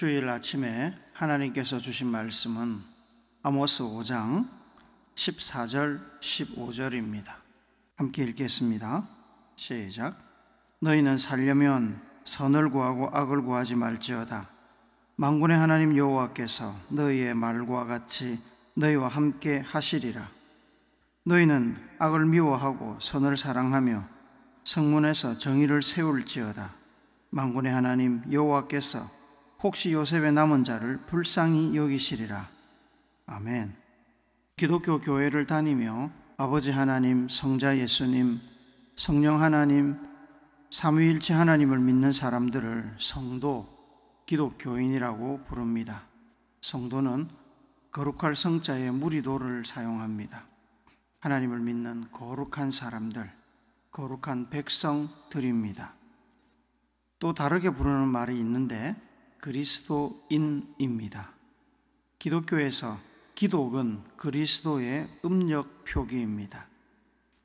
주일 아침에 하나님께서 주신 말씀은 아모스 5장 14절 15절입니다. 함께 읽겠습니다. 시작. 너희는 살려면 선을 구하고 악을 구하지 말지어다. 만군의 하나님 여호와께서 너희의 말과 같이 너희와 함께 하시리라. 너희는 악을 미워하고 선을 사랑하며 성문에서 정의를 세울지어다. 만군의 하나님 여호와께서 혹시 요셉의 남은 자를 불쌍히 여기시리라. 아멘. 기독교 교회를 다니며 아버지 하나님, 성자 예수님, 성령 하나님, 삼위일체 하나님을 믿는 사람들을 성도, 기독교인이라고 부릅니다. 성도는 거룩할 성자의 무리도를 사용합니다. 하나님을 믿는 거룩한 사람들, 거룩한 백성들입니다. 또 다르게 부르는 말이 있는데 그리스도인입니다. 기독교에서 기독은 그리스도의 음력 표기입니다.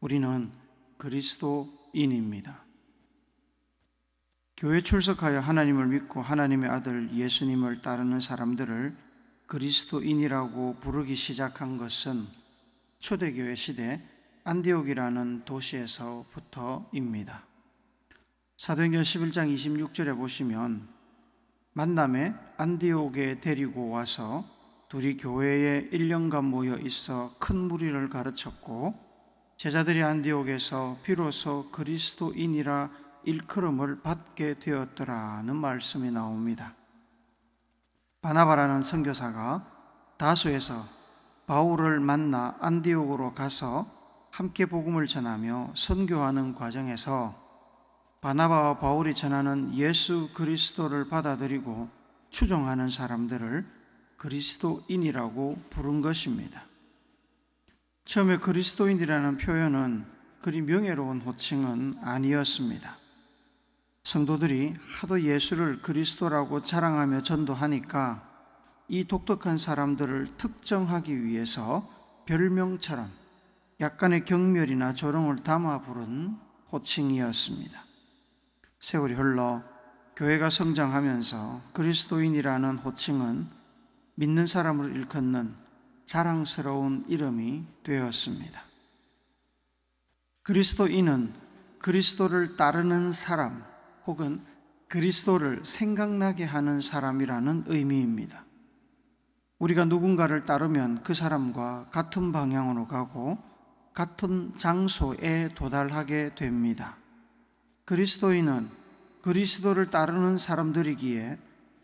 우리는 그리스도인입니다. 교회 출석하여 하나님을 믿고 하나님의 아들 예수님을 따르는 사람들을 그리스도인이라고 부르기 시작한 것은 초대교회 시대 안디옥이라는 도시에서부터입니다. 사도행전 11장 26절에 보시면 만남에 안디옥에 데리고 와서 둘이 교회에 1년간 모여 있어 큰 무리를 가르쳤고 제자들이 안디옥에서 비로소 그리스도인이라 일컬음을 받게 되었더라는 말씀이 나옵니다. 바나바라는 선교사가 다수에서 바울을 만나 안디옥으로 가서 함께 복음을 전하며 선교하는 과정에서 바나바와 바울이 전하는 예수 그리스도를 받아들이고 추종하는 사람들을 그리스도인이라고 부른 것입니다. 처음에 그리스도인이라는 표현은 그리 명예로운 호칭은 아니었습니다. 성도들이 하도 예수를 그리스도라고 자랑하며 전도하니까 이 독특한 사람들을 특정하기 위해서 별명처럼 약간의 경멸이나 조롱을 담아 부른 호칭이었습니다. 세월이 흘러 교회가 성장하면서 그리스도인이라는 호칭은 믿는 사람을 일컫는 자랑스러운 이름이 되었습니다. 그리스도인은 그리스도를 따르는 사람 혹은 그리스도를 생각나게 하는 사람이라는 의미입니다. 우리가 누군가를 따르면 그 사람과 같은 방향으로 가고 같은 장소에 도달하게 됩니다. 그리스도인은 그리스도를 따르는 사람들이기에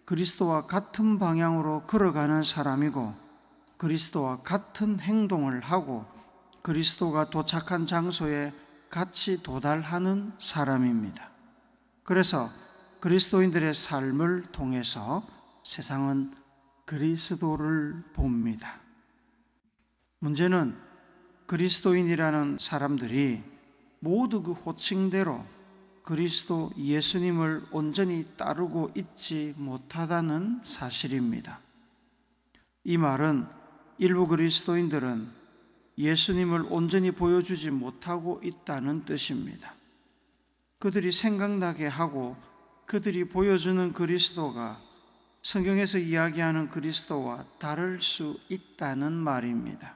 그리스도와 같은 방향으로 걸어가는 사람이고 그리스도와 같은 행동을 하고 그리스도가 도착한 장소에 같이 도달하는 사람입니다. 그래서 그리스도인들의 삶을 통해서 세상은 그리스도를 봅니다. 문제는 그리스도인이라는 사람들이 모두 그 호칭대로 그리스도 예수님을 온전히 따르고 있지 못하다는 사실입니다. 이 말은 일부 그리스도인들은 예수님을 온전히 보여주지 못하고 있다는 뜻입니다. 그들이 생각나게 하고 그들이 보여주는 그리스도가 성경에서 이야기하는 그리스도와 다를 수 있다는 말입니다.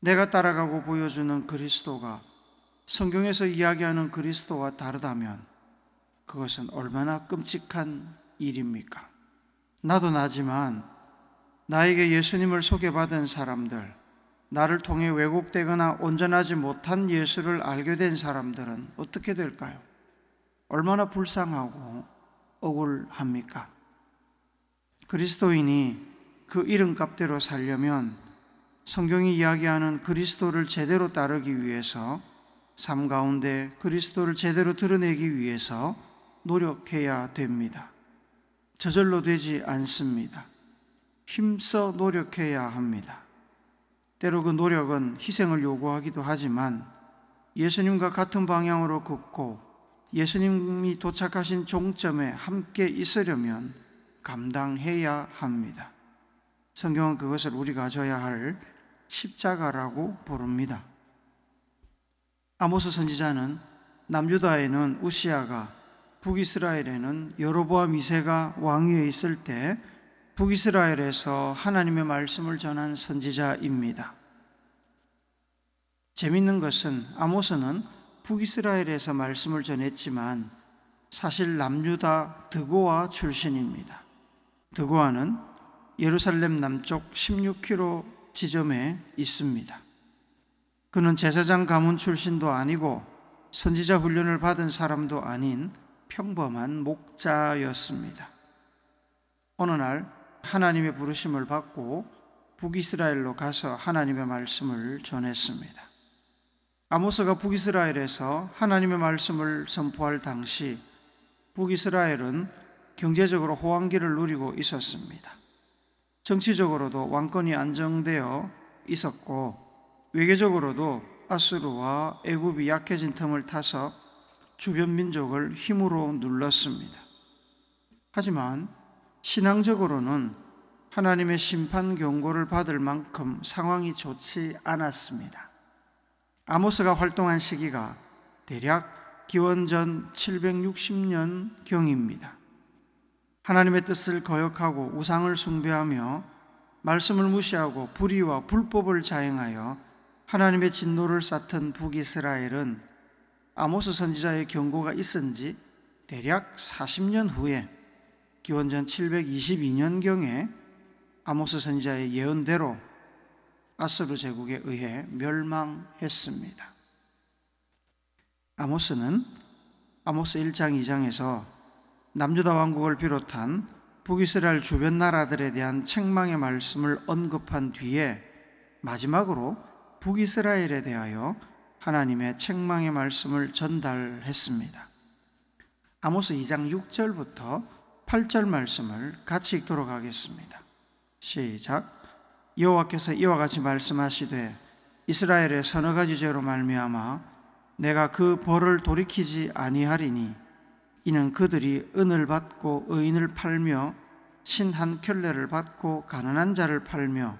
내가 따라가고 보여주는 그리스도가 성경에서 이야기하는 그리스도와 다르다면 그것은 얼마나 끔찍한 일입니까? 나도 나지만 나에게 예수님을 소개받은 사람들, 나를 통해 왜곡되거나 온전하지 못한 예수를 알게 된 사람들은 어떻게 될까요? 얼마나 불쌍하고 억울합니까? 그리스도인이 그 이름값대로 살려면 성경이 이야기하는 그리스도를 제대로 따르기 위해서 삶 가운데 그리스도를 제대로 드러내기 위해서 노력해야 됩니다. 저절로 되지 않습니다. 힘써 노력해야 합니다. 때로 그 노력은 희생을 요구하기도 하지만 예수님과 같은 방향으로 걷고 예수님이 도착하신 종점에 함께 있으려면 감당해야 합니다. 성경은 그것을 우리가 져야 할 십자가라고 부릅니다. 아모스 선지자는 남유다에는 우시아가 북이스라엘에는 여로보암 2세가 왕위에 있을 때 북이스라엘에서 하나님의 말씀을 전한 선지자입니다. 재밌는 것은 아모스는 북이스라엘에서 말씀을 전했지만 사실 남유다 드고아 출신입니다. 드고아는 예루살렘 남쪽 16km 지점에 있습니다. 그는 제사장 가문 출신도 아니고 선지자 훈련을 받은 사람도 아닌 평범한 목자였습니다. 어느 날 하나님의 부르심을 받고 북이스라엘로 가서 하나님의 말씀을 전했습니다. 아모스가 북이스라엘에서 하나님의 말씀을 선포할 당시 북이스라엘은 경제적으로 호황기를 누리고 있었습니다. 정치적으로도 왕권이 안정되어 있었고 외교적으로도 아수르와 애굽이 약해진 틈을 타서 주변 민족을 힘으로 눌렀습니다. 하지만 신앙적으로는 하나님의 심판 경고를 받을 만큼 상황이 좋지 않았습니다. 아모스가 활동한 시기가 대략 기원전 760년 경입니다. 하나님의 뜻을 거역하고 우상을 숭배하며 말씀을 무시하고 불의와 불법을 자행하여 하나님의 진노를 쌓던 북이스라엘은 아모스 선지자의 경고가 있은 지 대략 40년 후에 기원전 722년경에 아모스 선지자의 예언대로 아스루 제국에 의해 멸망했습니다. 아모스는 아모스 1장 2장에서 남유다 왕국을 비롯한 북이스라엘 주변 나라들에 대한 책망의 말씀을 언급한 뒤에 마지막으로 북이스라엘에 대하여 하나님의 책망의 말씀을 전달했습니다. 아모스 2장 6절부터 8절 말씀을 같이 읽도록 하겠습니다. 시작. 여호와께서 이와 같이 말씀하시되 이스라엘의 서너 가지 죄로 말미암아 내가 그 벌을 돌이키지 아니하리니 이는 그들이 은을 받고 의인을 팔며 신한 켤레를 받고 가난한 자를 팔며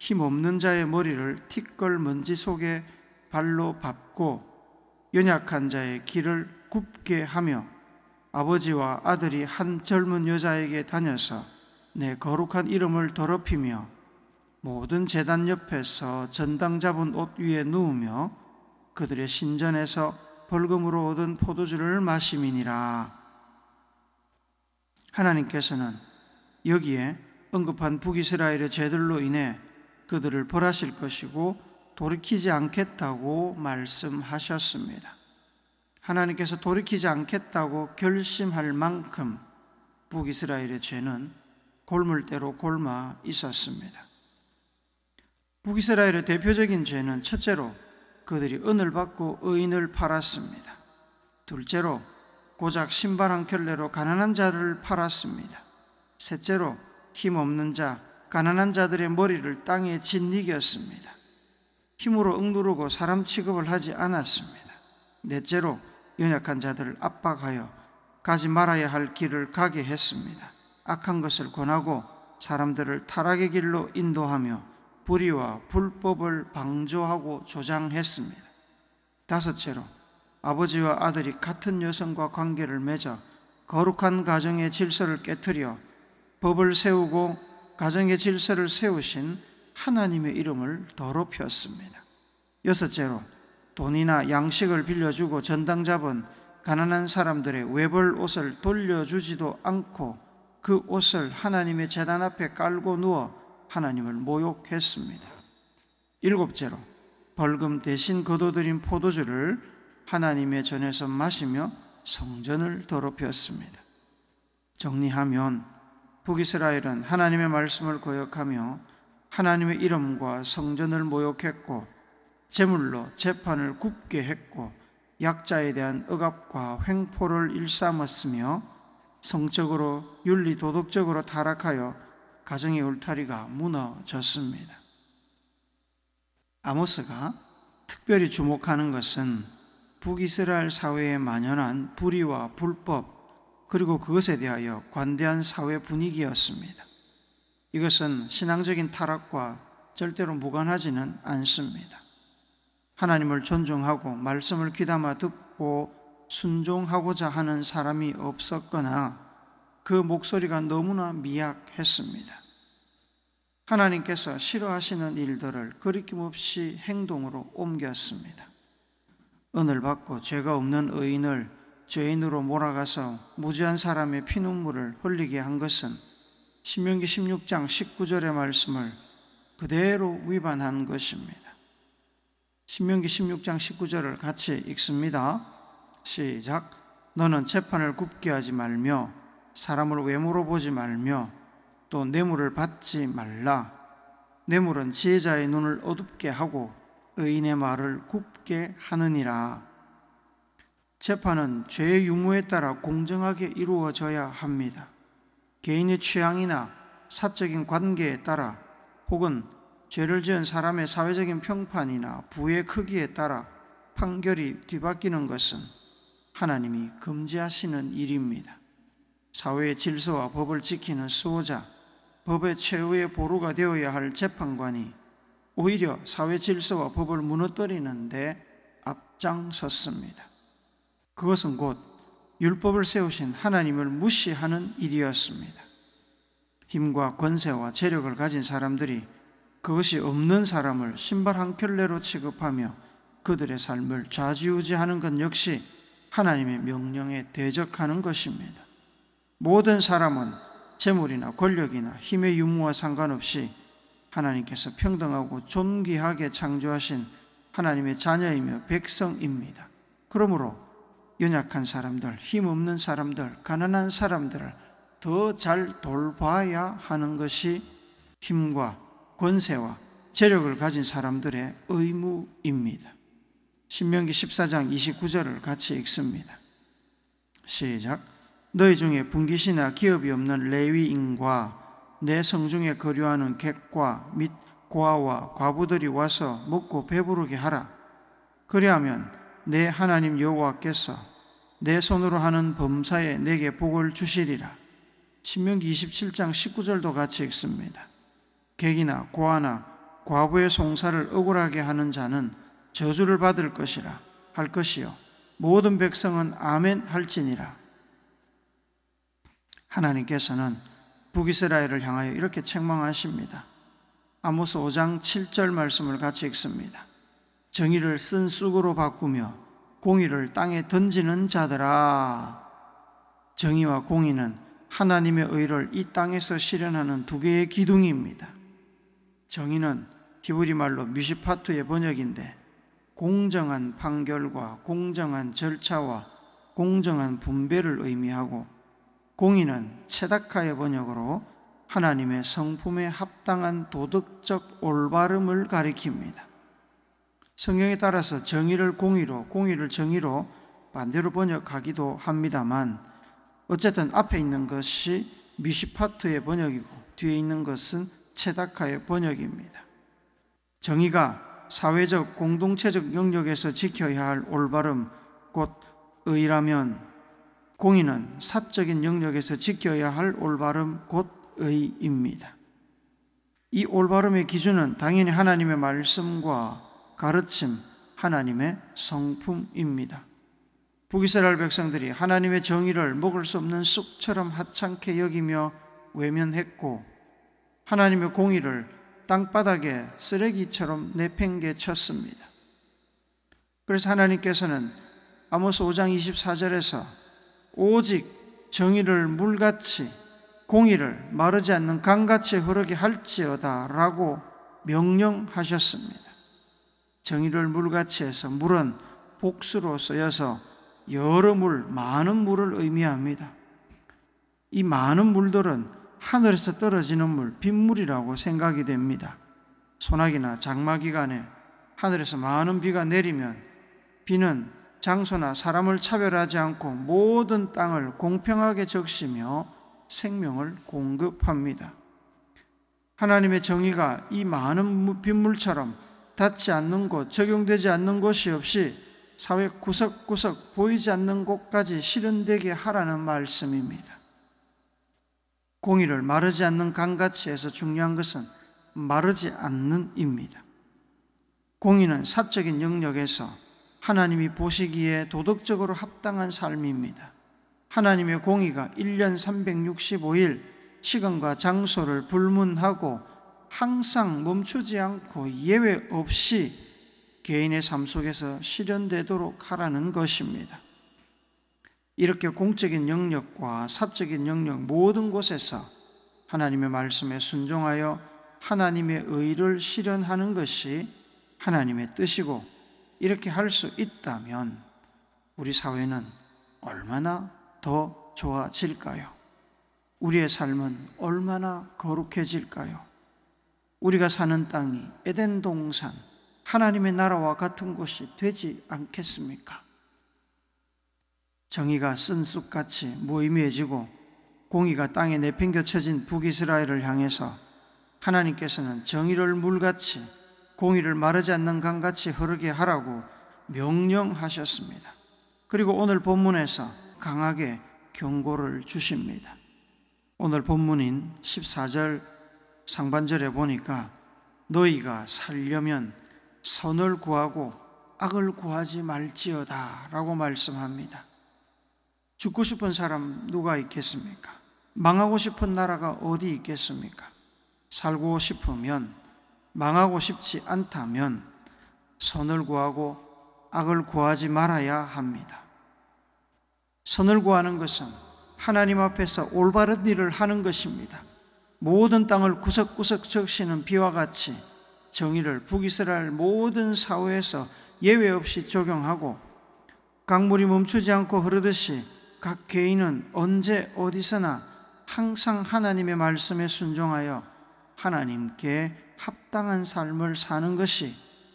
힘 없는 자의 머리를 티끌 먼지 속에 발로 밟고 연약한 자의 길을 굽게 하며 아버지와 아들이 한 젊은 여자에게 다녀서 내 거룩한 이름을 더럽히며 모든 재단 옆에서 전당 잡은 옷 위에 누우며 그들의 신전에서 벌금으로 얻은 포도주를 마심이니라. 하나님께서는 여기에 언급한 북이스라엘의 죄들로 인해 그들을 벌하실 것이고 돌이키지 않겠다고 말씀하셨습니다. 하나님께서 돌이키지 않겠다고 결심할 만큼 북이스라엘의 죄는 골물대로 골마 있었습니다. 북이스라엘의 대표적인 죄는 첫째로 그들이 은을 받고 의인을 팔았습니다. 둘째로 고작 신발 한 켤레로 가난한 자를 팔았습니다. 셋째로 힘없는 자, 가난한 자들의 머리를 땅에 짓이겼습니다. 힘으로 억누르고 사람 취급을 하지 않았습니다. 넷째로 연약한 자들을 압박하여 가지 말아야 할 길을 가게 했습니다. 악한 것을 권하고 사람들을 타락의 길로 인도하며 불의와 불법을 방조하고 조장했습니다. 다섯째로 아버지와 아들이 같은 여성과 관계를 맺어 거룩한 가정의 질서를 깨뜨려 법을 세우고 가정의 질서를 세우신 하나님의 이름을 더럽혔습니다. 여섯째로 돈이나 양식을 빌려주고 전당 잡은 가난한 사람들의 외벌 옷을 돌려주지도 않고 그 옷을 하나님의 재단 앞에 깔고 누워 하나님을 모욕했습니다. 일곱째로 벌금 대신 거둬들인 포도주를 하나님의 전에서 마시며 성전을 더럽혔습니다. 정리하면 북이스라엘은 하나님의 말씀을 거역하며 하나님의 이름과 성전을 모욕했고 제물로 재판을 굽게 했고 약자에 대한 억압과 횡포를 일삼았으며 성적으로 윤리 도덕적으로 타락하여 가정의 울타리가 무너졌습니다. 아모스가 특별히 주목하는 것은 북이스라엘 사회에 만연한 불의와 불법 그리고 그것에 대하여 관대한 사회 분위기였습니다. 이것은 신앙적인 타락과 절대로 무관하지는 않습니다. 하나님을 존중하고 말씀을 귀담아 듣고 순종하고자 하는 사람이 없었거나 그 목소리가 너무나 미약했습니다. 하나님께서 싫어하시는 일들을 거리낌없이 행동으로 옮겼습니다. 은을 받고 죄가 없는 의인을 죄인으로 몰아가서 무지한 사람의 피눈물을 흘리게 한 것은 신명기 16장 19절의 말씀을 그대로 위반한 것입니다. 신명기 16장 19절을 같이 읽습니다. 시작. 너는 재판을 굽게 하지 말며 사람을 외모로 보지 말며 또 뇌물을 받지 말라. 뇌물은 지혜자의 눈을 어둡게 하고 의인의 말을 굽게 하느니라. 재판은 죄의 유무에 따라 공정하게 이루어져야 합니다. 개인의 취향이나 사적인 관계에 따라 혹은 죄를 지은 사람의 사회적인 평판이나 부의 크기에 따라 판결이 뒤바뀌는 것은 하나님이 금지하시는 일입니다. 사회의 질서와 법을 지키는 수호자, 법의 최후의 보루가 되어야 할 재판관이 오히려 사회 질서와 법을 무너뜨리는데 앞장섰습니다. 그것은 곧 율법을 세우신 하나님을 무시하는 일이었습니다. 힘과 권세와 재력을 가진 사람들이 그것이 없는 사람을 신발 한 켤레로 취급하며 그들의 삶을 좌지우지하는 것 역시 하나님의 명령에 대적하는 것입니다. 모든 사람은 재물이나 권력이나 힘의 유무와 상관없이 하나님께서 평등하고 존귀하게 창조하신 하나님의 자녀이며 백성입니다. 그러므로 연약한 사람들, 힘없는 사람들, 가난한 사람들을 더 잘 돌봐야 하는 것이 힘과 권세와 재력을 가진 사람들의 의무입니다. 신명기 14장 29절을 같이 읽습니다. 시작. 너희 중에 분기시나 기업이 없는 레위인과 내 성중에 거류하는 객과 및 고아와 과부들이 와서 먹고 배부르게 하라. 그리하면 내 하나님 여호와께서 내 손으로 하는 범사에 내게 복을 주시리라. 신명기 27장 19절도 같이 읽습니다. 객이나 고아나 과부의 송사를 억울하게 하는 자는 저주를 받을 것이라 할 것이요 모든 백성은 아멘 할지니라. 하나님께서는 북이스라엘을 향하여 이렇게 책망하십니다. 아모스 5장 7절 말씀을 같이 읽습니다. 정의를 쓴 쑥으로 바꾸며 공의를 땅에 던지는 자들아 정의와 공의는 하나님의 의를 이 땅에서 실현하는 두 개의 기둥입니다. 정의는 히브리 말로 미시파트의 번역인데 공정한 판결과 공정한 절차와 공정한 분배를 의미하고 공의는 체다카의 번역으로 하나님의 성품에 합당한 도덕적 올바름을 가리킵니다. 성경에 따라서 정의를 공의로, 공의를 정의로 반대로 번역하기도 합니다만 어쨌든 앞에 있는 것이 미시파트의 번역이고 뒤에 있는 것은 체다카의 번역입니다. 정의가 사회적 공동체적 영역에서 지켜야 할 올바름 곧 의라면 공의는 사적인 영역에서 지켜야 할 올바름 곧 의입니다. 이 올바름의 기준은 당연히 하나님의 말씀과 가르침, 하나님의 성품입니다. 북이스라엘 백성들이 하나님의 정의를 먹을 수 없는 쑥처럼 하찮게 여기며 외면했고 하나님의 공의를 땅바닥에 쓰레기처럼 내팽개쳤습니다. 그래서 하나님께서는 아모스 5장 24절에서 오직 정의를 물같이 공의를 마르지 않는 강같이 흐르게 할지어다라고 명령하셨습니다. 정의를 물같이 해서 물은 복수로 쓰여서 여러 물, 많은 물을 의미합니다. 이 많은 물들은 하늘에서 떨어지는 물, 빗물이라고 생각이 됩니다. 소나기나 장마 기간에 하늘에서 많은 비가 내리면 비는 장소나 사람을 차별하지 않고 모든 땅을 공평하게 적시며 생명을 공급합니다. 하나님의 정의가 이 많은 빗물처럼 닿지 않는 곳, 적용되지 않는 곳이 없이 사회 구석구석 보이지 않는 곳까지 실현되게 하라는 말씀입니다. 공의를 마르지 않는 강같이 해서 중요한 것은 마르지 않는 입니다. 공의는 사적인 영역에서 하나님이 보시기에 도덕적으로 합당한 삶입니다. 하나님의 공의가 1년 365일 시간과 장소를 불문하고 항상 멈추지 않고 예외 없이 개인의 삶 속에서 실현되도록 하라는 것입니다. 이렇게 공적인 영역과 사적인 영역 모든 곳에서 하나님의 말씀에 순종하여 하나님의 의를 실현하는 것이 하나님의 뜻이고 이렇게 할 수 있다면 우리 사회는 얼마나 더 좋아질까요? 우리의 삶은 얼마나 거룩해질까요? 우리가 사는 땅이 에덴 동산, 하나님의 나라와 같은 곳이 되지 않겠습니까? 정의가 쓴 쑥같이 무의미해지고 공의가 땅에 내팽겨쳐진 북이스라엘을 향해서 하나님께서는 정의를 물같이 공의를 마르지 않는 강같이 흐르게 하라고 명령하셨습니다. 그리고 오늘 본문에서 강하게 경고를 주십니다. 오늘 본문인 14절 상반절에 보니까 너희가 살려면 선을 구하고 악을 구하지 말지어다 라고 말씀합니다. 죽고 싶은 사람 누가 있겠습니까? 망하고 싶은 나라가 어디 있겠습니까? 살고 싶으면 망하고 싶지 않다면 선을 구하고 악을 구하지 말아야 합니다. 선을 구하는 것은 하나님 앞에서 올바른 일을 하는 것입니다. 모든 땅을 구석구석 적시는 비와 같이 정의를 북이스라엘 모든 사회에서 예외 없이 적용하고 강물이 멈추지 않고 흐르듯이 각 개인은 언제 어디서나 항상 하나님의 말씀에 순종하여 하나님께 합당한 삶을 사는 것이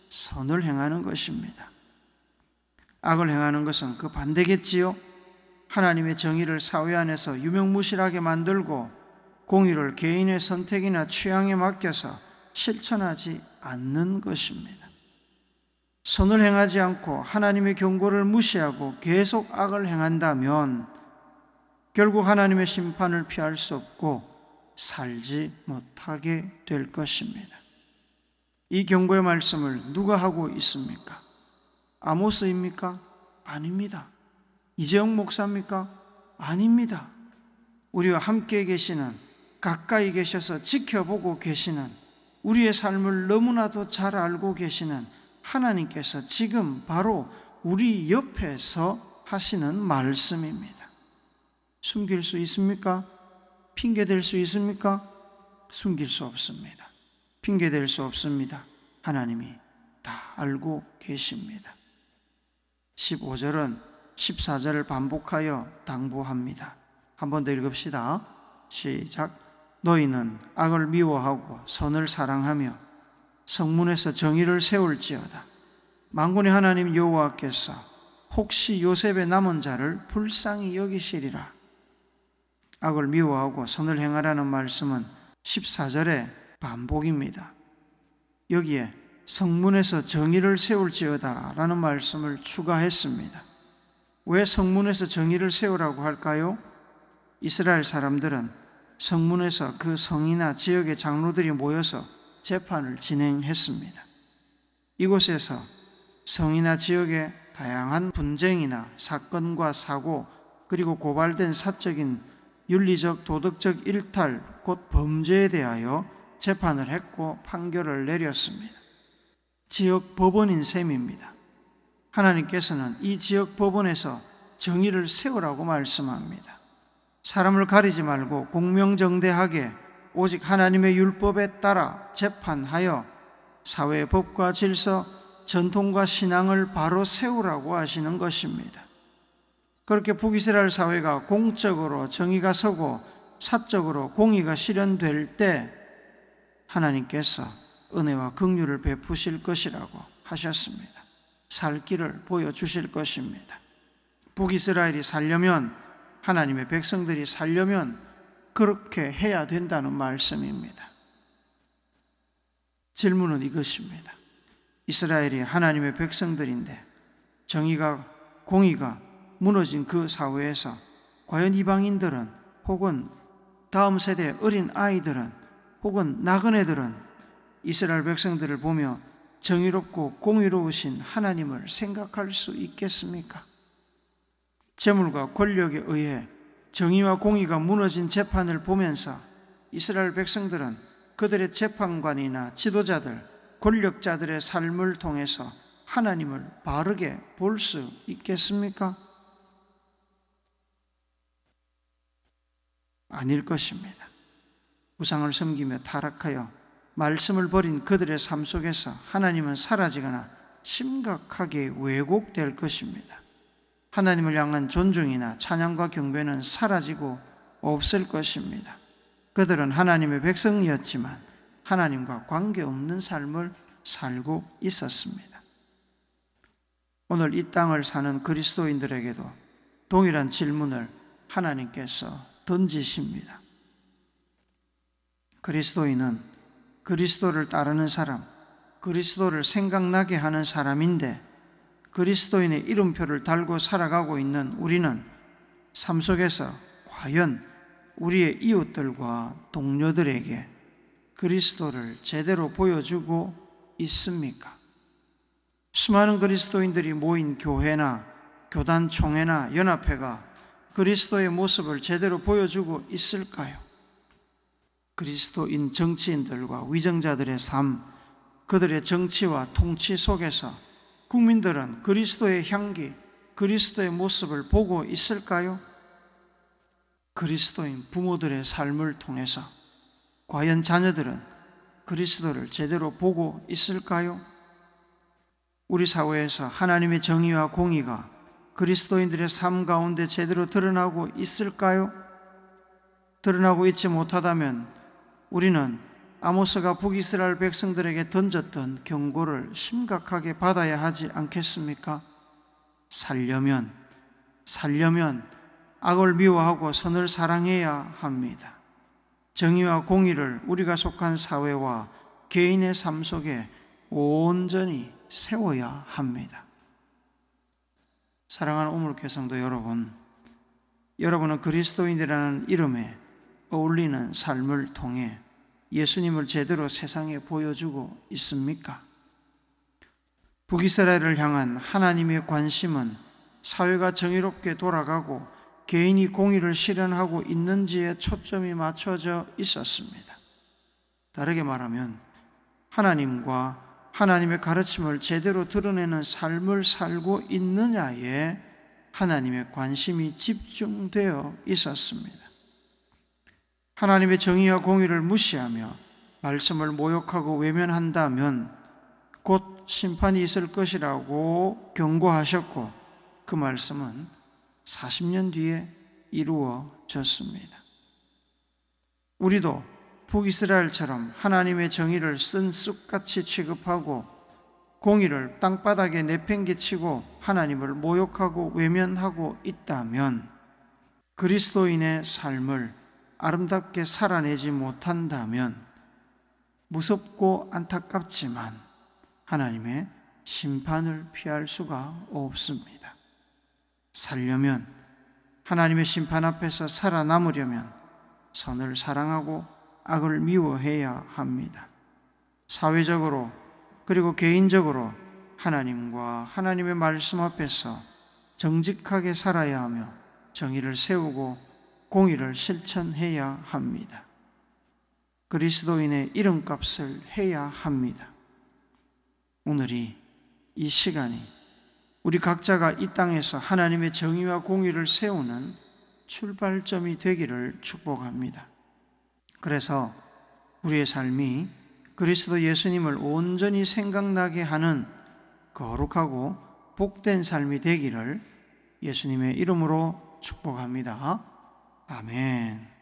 선을 행하는 것입니다. 악을 행하는 것은 그 반대겠지요. 하나님의 정의를 사회 안에서 유명무실하게 만들고 공의를 개인의 선택이나 취향에 맡겨서 실천하지 않는 것입니다. 선을 행하지 않고 하나님의 경고를 무시하고 계속 악을 행한다면 결국 하나님의 심판을 피할 수 없고 살지 못하게 될 것입니다. 이 경고의 말씀을 누가 하고 있습니까? 아모스입니까? 아닙니다. 이재영 목사입니까? 아닙니다. 우리와 함께 계시는 가까이 계셔서 지켜보고 계시는 우리의 삶을 너무나도 잘 알고 계시는 하나님께서 지금 바로 우리 옆에서 하시는 말씀입니다. 숨길 수 있습니까? 핑계 댈수 있습니까? 숨길 수 없습니다. 핑계 댈수 없습니다. 하나님이 다 알고 계십니다. 15절은 14절을 반복하여 당부합니다. 한 번 더 읽읍시다. 시작. 너희는 악을 미워하고 선을 사랑하며 성문에서 정의를 세울지어다. 만군의 하나님 여호와께서 혹시 요셉의 남은 자를 불쌍히 여기시리라. 악을 미워하고 선을 행하라는 말씀은 14절의 반복입니다. 여기에 성문에서 정의를 세울지어다 라는 말씀을 추가했습니다. 왜 성문에서 정의를 세우라고 할까요? 이스라엘 사람들은 성문에서 그 성이나 지역의 장로들이 모여서 재판을 진행했습니다. 이곳에서 성이나 지역의 다양한 분쟁이나 사건과 사고 그리고 고발된 사적인 윤리적 도덕적 일탈 곧 범죄에 대하여 재판을 했고 판결을 내렸습니다. 지역 법원인 셈입니다. 하나님께서는 이 지역 법원에서 정의를 세우라고 말씀합니다. 사람을 가리지 말고 공명정대하게 오직 하나님의 율법에 따라 재판하여 사회의 법과 질서, 전통과 신앙을 바로 세우라고 하시는 것입니다. 그렇게 북이스라엘 사회가 공적으로 정의가 서고 사적으로 공의가 실현될 때 하나님께서 은혜와 긍휼을 베푸실 것이라고 하셨습니다. 살 길을 보여 주실 것입니다. 북이스라엘이 살려면 하나님의 백성들이 살려면 그렇게 해야 된다는 말씀입니다. 질문은 이것입니다. 이스라엘이 하나님의 백성들인데 정의가 공의가 무너진 그 사회에서 과연 이방인들은 혹은 다음 세대 어린 아이들은 혹은 나그네들은 이스라엘 백성들을 보며 정의롭고 공의로우신 하나님을 생각할 수 있겠습니까? 재물과 권력에 의해 정의와 공의가 무너진 재판을 보면서 이스라엘 백성들은 그들의 재판관이나 지도자들, 권력자들의 삶을 통해서 하나님을 바르게 볼 수 있겠습니까? 아닐 것입니다. 우상을 섬기며 타락하여 말씀을 버린 그들의 삶 속에서 하나님은 사라지거나 심각하게 왜곡될 것입니다. 하나님을 향한 존중이나 찬양과 경배는 사라지고 없을 것입니다. 그들은 하나님의 백성이었지만 하나님과 관계없는 삶을 살고 있었습니다. 오늘 이 땅을 사는 그리스도인들에게도 동일한 질문을 하나님께서 던지십니다. 그리스도인은 그리스도를 따르는 사람, 그리스도를 생각나게 하는 사람인데 그리스도인의 이름표를 달고 살아가고 있는 우리는 삶 속에서 과연 우리의 이웃들과 동료들에게 그리스도를 제대로 보여주고 있습니까? 수많은 그리스도인들이 모인 교회나 교단 총회나 연합회가 그리스도의 모습을 제대로 보여주고 있을까요? 그리스도인 정치인들과 위정자들의 삶, 그들의 정치와 통치 속에서 국민들은 그리스도의 향기, 그리스도의 모습을 보고 있을까요? 그리스도인 부모들의 삶을 통해서 과연 자녀들은 그리스도를 제대로 보고 있을까요? 우리 사회에서 하나님의 정의와 공의가 그리스도인들의 삶 가운데 제대로 드러나고 있을까요? 드러나고 있지 못하다면 우리는 아모스가 북이스라엘 백성들에게 던졌던 경고를 심각하게 받아야 하지 않겠습니까? 살려면 살려면 악을 미워하고 선을 사랑해야 합니다. 정의와 공의를 우리가 속한 사회와 개인의 삶 속에 온전히 세워야 합니다. 사랑하는 우물교성도 여러분, 여러분은 그리스도인이라는 이름에 어울리는 삶을 통해 예수님을 제대로 세상에 보여주고 있습니까? 북이스라엘을 향한 하나님의 관심은 사회가 정의롭게 돌아가고 개인이 공의를 실현하고 있는지에 초점이 맞춰져 있었습니다. 다르게 말하면 하나님과 하나님의 가르침을 제대로 드러내는 삶을 살고 있느냐에 하나님의 관심이 집중되어 있었습니다. 하나님의 정의와 공의를 무시하며 말씀을 모욕하고 외면한다면 곧 심판이 있을 것이라고 경고하셨고 그 말씀은 40년 뒤에 이루어졌습니다. 우리도 북이스라엘처럼 하나님의 정의를 쓴 쑥같이 취급하고 공의를 땅바닥에 내팽개치고 하나님을 모욕하고 외면하고 있다면 그리스도인의 삶을 아름답게 살아내지 못한다면 무섭고 안타깝지만 하나님의 심판을 피할 수가 없습니다. 살려면 하나님의 심판 앞에서 살아남으려면 선을 사랑하고 악을 미워해야 합니다. 사회적으로 그리고 개인적으로 하나님과 하나님의 말씀 앞에서 정직하게 살아야 하며 정의를 세우고 공의를 실천해야 합니다. 그리스도인의 이름값을 해야 합니다. 오늘이 이 시간이 우리 각자가 이 땅에서 하나님의 정의와 공의를 세우는 출발점이 되기를 축복합니다. 그래서 우리의 삶이 그리스도 예수님을 온전히 생각나게 하는 거룩하고 복된 삶이 되기를 예수님의 이름으로 축복합니다. 아멘.